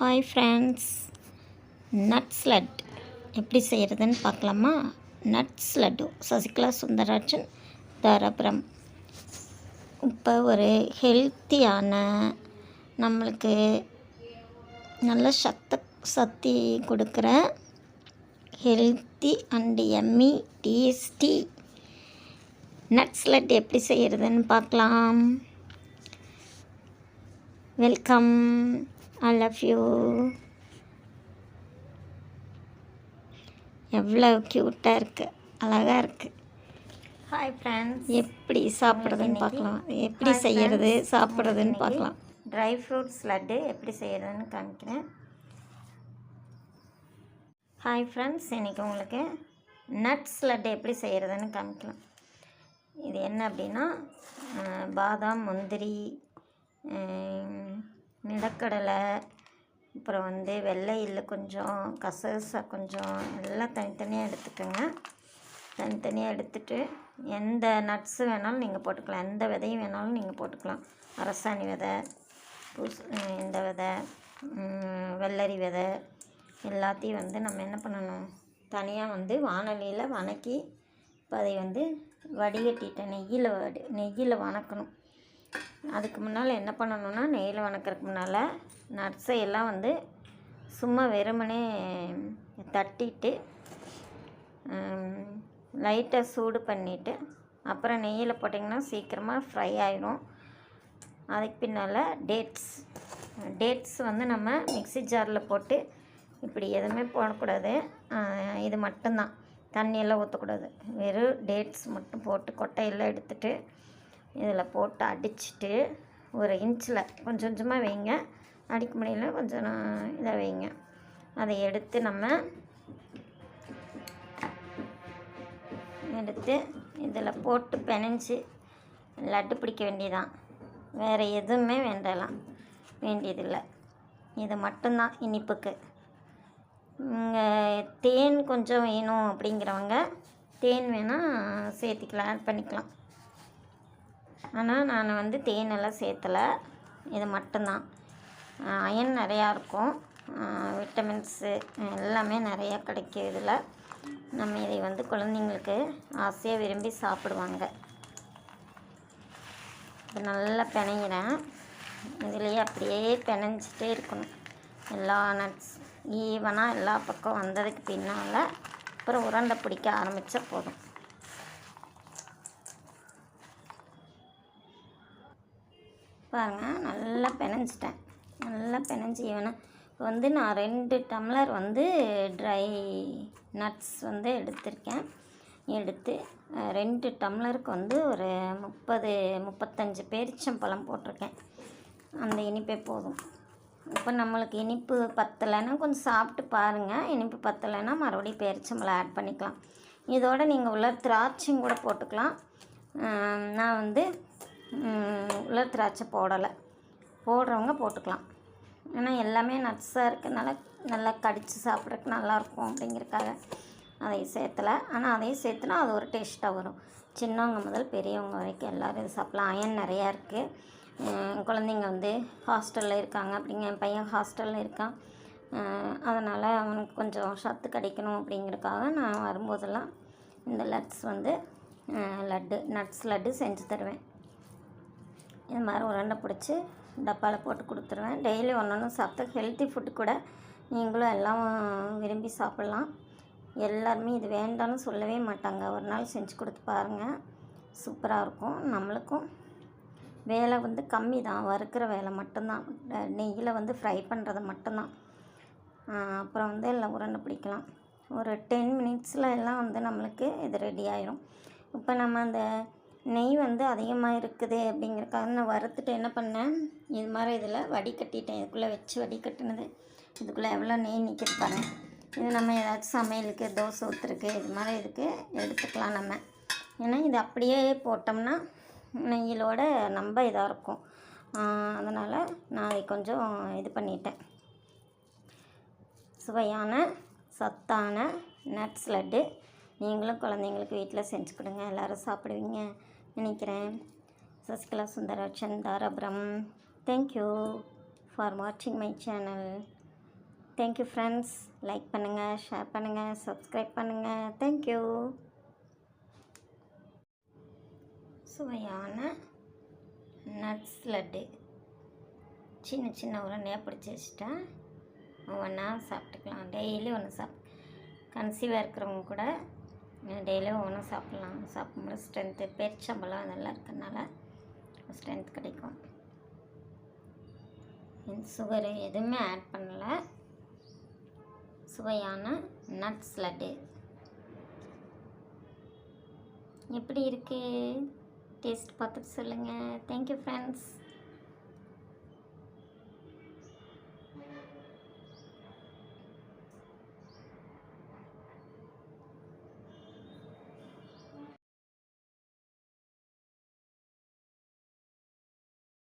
Hi friends nuts லட் எப்படி செய்கிறதுன்னு பார்க்கலாமா? நட்ஸ் லட்டு சசிகலா சுந்தராஜன் தாராபுரம். இப்போ ஒரு ஹெல்த்தியான நம்மளுக்கு நல்ல சத்த சக்தி கொடுக்குற healthy and yummy tasty nuts laddu எப்படி செய்கிறதுன்னு பார்க்கலாம். வெல்கம் ஐ லவ் யூ எவ்வளோ க்யூட்டாக இருக்குது அழகாக இருக்குது ஹாய் ஃப்ரெண்ட்ஸ் எப்படி சாப்பிட்றதுன்னு பார்க்கலாம். எப்படி செய்யறது சாப்பிட்றதுன்னு பார்க்கலாம். ட்ரை ஃப்ரூட்ஸ் லட்டு எப்படி செய்கிறதுன்னு காமிக்கிறேன். ஹாய் ஃப்ரெண்ட்ஸ் இன்றைக்கி உங்களுக்கு நட்ஸ் லட்டு எப்படி செய்கிறதுன்னு காமிக்கலாம். இது என்ன அப்படின்னா பாதாம் முந்திரி நிலக்கடலை அப்புறம் வந்து வெள்ளை எள்ளு கொஞ்சம் கசகசா கொஞ்சம் எல்லாம் தனித்தனியாக எடுத்துக்கோங்க. தனித்தனியாக எடுத்துட்டு எந்த நட்ஸு வேணாலும் நீங்கள் போட்டுக்கலாம். எந்த விதையும் வேணாலும் நீங்கள் போட்டுக்கலாம். அரசாணி விதை பூஸ் இந்த விதை வெள்ளரி விதை எல்லாத்தையும் வந்து நம்ம என்ன பண்ணணும்? தனியாக வந்து வானொலியில் வணக்கி இப்போ அதை வந்து வடிகட்டிட்டேன். நெய்யில் வடி நெய்யில் வணக்கணும். அதுக்கு முன்னால் என்ன பண்ணணும்னா நெய்யில் வணக்கிறதுக்கு முன்னால் நட்ஸை எல்லாம் வந்து சும்மா வெறுமனே தட்டிட்டு லைட்டாக சூடு பண்ணிவிட்டு அப்புறம் நெய்யில் போட்டிங்கன்னா சீக்கிரமாக ஃப்ரை ஆயிரும். அதுக்கு பின்னால் டேட்ஸ். டேட்ஸ் வந்து நம்ம மிக்ஸி ஜாரில் போட்டு இப்படி எதுவுமே போடக்கூடாது. இது மட்டும்தான். தண்ணியெல்லாம் ஊற்றக்கூடாது. வெறும் டேட்ஸ் மட்டும் போட்டு கொட்டையெல்லாம் எடுத்துட்டு இதில் போட்டு அடிச்சிட்டு ஒரு இன்ச்சில் கொஞ்சம் கொஞ்சமாக வைங்க. அடிக்க முடியல கொஞ்சம் இதாக வைங்க. அதை எடுத்து நம்ம எடுத்து இதில் போட்டு பிணைஞ்சு லட்டு பிடிக்க வேண்டியதான் வேறு எதுவுமே வேண்டலாம். வேண்டியதில்லை. இது மட்டும்தான் இனிப்புக்கு. இங்கே தேன் கொஞ்சம் வேணும் அப்படிங்கிறவங்க தேன் வேணால் சேர்த்திக்கலாம் ஆட் பண்ணிக்கலாம். ஆனால் நான் வந்து தேனெல்லாம் சேர்த்தலை இது மட்டும்தான். அயன் நிறையா இருக்கும். விட்டமின்ஸு எல்லாமே நிறையா கிடைக்கும் இதில். நம்ம இதை வந்து குழந்தைங்களுக்கு ஆசையாக விரும்பி சாப்பிடுவாங்க. இது நல்லா பிணையிறேன். இதுலேயே அப்படியே பிணைஞ்சிட்டே இருக்கணும். எல்லா நட்ஸ் ஈவனாக எல்லா பக்கம் வந்ததுக்கு பின்னால் அப்புறம் உருண்டை பிடிக்க ஆரம்பித்தா போதும். பாருங்கள் நல்லா பிணைஞ்சிட்டேன் நல்லா பிணைஞ்சி ஈவனாக இப்போ வந்து நான் ரெண்டு டம்ளர் வந்து ட்ரை நட்ஸ் வந்து எடுத்திருக்கேன். எடுத்து ரெண்டு டம்ளருக்கு வந்து ஒரு முப்பது முப்பத்தஞ்சு பேரிச்சம்பழம் போட்டிருக்கேன். அந்த இனிப்பே போதும். இப்போ நம்மளுக்கு இனிப்பு பத்தலைன்னா கொஞ்சம் சாப்பிட்டு பாருங்கள் இனிப்பு பத்தலைன்னா மறுபடியும் பேரிச்சம்பழம் ஆட் பண்ணிக்கலாம். இதோடு நீங்கள் உள்ள திராட்சையும் கூட போட்டுக்கலாம். நான் வந்து உள்ள உலர் திராட்சை போடலை. போடுறவங்க போட்டுக்கலாம். ஏன்னா எல்லாமே நட்ஸாக இருக்கிறதுனால நல்லா கடித்து சாப்பிட்றதுக்கு நல்லாயிருக்கும் அப்படிங்கிறக்காக அதையும் சேர்த்தலை. ஆனால் அதையும் சேர்த்துனா அது ஒரு டேஸ்ட்டாக வரும். சின்னவங்க முதல் பெரியவங்க வரைக்கும் எல்லோரும் இது சாப்பிட்லாம். அயன் நிறையா இருக்குது குழந்தைங்க வந்து ஹாஸ்டலில் இருக்காங்க அப்படிங்க என் பையன் ஹாஸ்டலில் இருக்கான். அதனால் அவனுக்கு கொஞ்சம் சத்து கிடைக்கணும் அப்படிங்கிறதுக்காக நான் வரும்போதெல்லாம் இந்த லட்ஸ் வந்து லட்டு நட்ஸ் லட்டு செஞ்சு தருவேன். இது மாதிரி உருண்டை பிடிச்சி டப்பாவில் போட்டு கொடுத்துருவேன். டெய்லி ஒன்று ஒன்று சாப்பிட்டா ஹெல்த்தி ஃபுட்டு கூட நீங்களும் எல்லாம் விரும்பி சாப்பிட்லாம். எல்லாருமே இது வேண்டாம்னு சொல்லவே மாட்டாங்க. ஒரு நாள் செஞ்சு கொடுத்து பாருங்கள் சூப்பராக இருக்கும். நம்மளுக்கும் வேலை வந்து கம்மி தான். வறுக்கிற வேலை மட்டும்தான். நெய்யில் வந்து ஃப்ரை பண்ணுறது மட்டும்தான். அப்புறம் வந்து எல்லாம் உருண்டை பிடிக்கலாம். ஒரு டென் மினிட்ஸில் எல்லாம் வந்து நம்மளுக்கு இது ரெடி ஆயிரும். இப்போ நம்ம அந்த நெய் வந்து அதிகமாக இருக்குது அப்படிங்கிறக்காக நான் வறுத்துட்டு என்ன பண்ணேன்? இது மாதிரி இதில் வடிகட்டிட்டேன் இதுக்குள்ளே வச்சு வடிகட்டினது இதுக்குள்ளே எவ்வளோ நெய் நிற்கிது பாருங்க. இது நம்ம ஏதாச்சும் சமையலுக்கு தோசை ஊற்றுருக்கு இது மாதிரி இதுக்கு எடுத்துக்கலாம் நம்ம. ஏன்னா இது அப்படியே போட்டோம்னா நெய்யிலோட ரொம்ப இதாக இருக்கும். அதனால் நான் அதை கொஞ்சம் இது பண்ணிட்டேன். சுவையான சத்தான நட்ஸ் லட்டு. நீங்களும் குழந்தைங்களுக்கு வீட்டில் செஞ்சு கொடுங்க. எல்லோரும் சாப்பிடுவீங்க. நினைக்கிறேன். Sasikala Sundararajan Dharapuram thank you for வாட்சிங் my channel thank you friends like பண்ணுங்கள் ஷேர் பண்ணுங்கள் சப்ஸ்கிரைப் பண்ணுங்கள் தேங்க்யூ சுவையான நட்ஸ் லட்டு. சின்ன சின்ன உருண்டையாக பிடிச்சி வச்சுட்டேன் ஒவ்வொன்றா சாப்பிட்டுக்கலாம். டெய்லி ஒன்று சாப் கன்சீவாக இருக்கிறவங்க கூட டெய்லியும் ஒவ்வொன்றும் சாப்பிட்லாம். சாப்பிடும்போது ஸ்ட்ரென்த்து பேரிச்சம்பழம் அதெல்லாம் இருக்கிறதுனால ஸ்ட்ரென்த் கிடைக்கும். சுகரு எதுவுமே ஆட் பண்ணல. சுவையான நட்ஸ் லட்டு. எப்படி இருக்குது டேஸ்ட் பார்த்துட்டு சொல்லுங்கள் தேங்க்யூ ஃப்ரெண்ட்ஸ்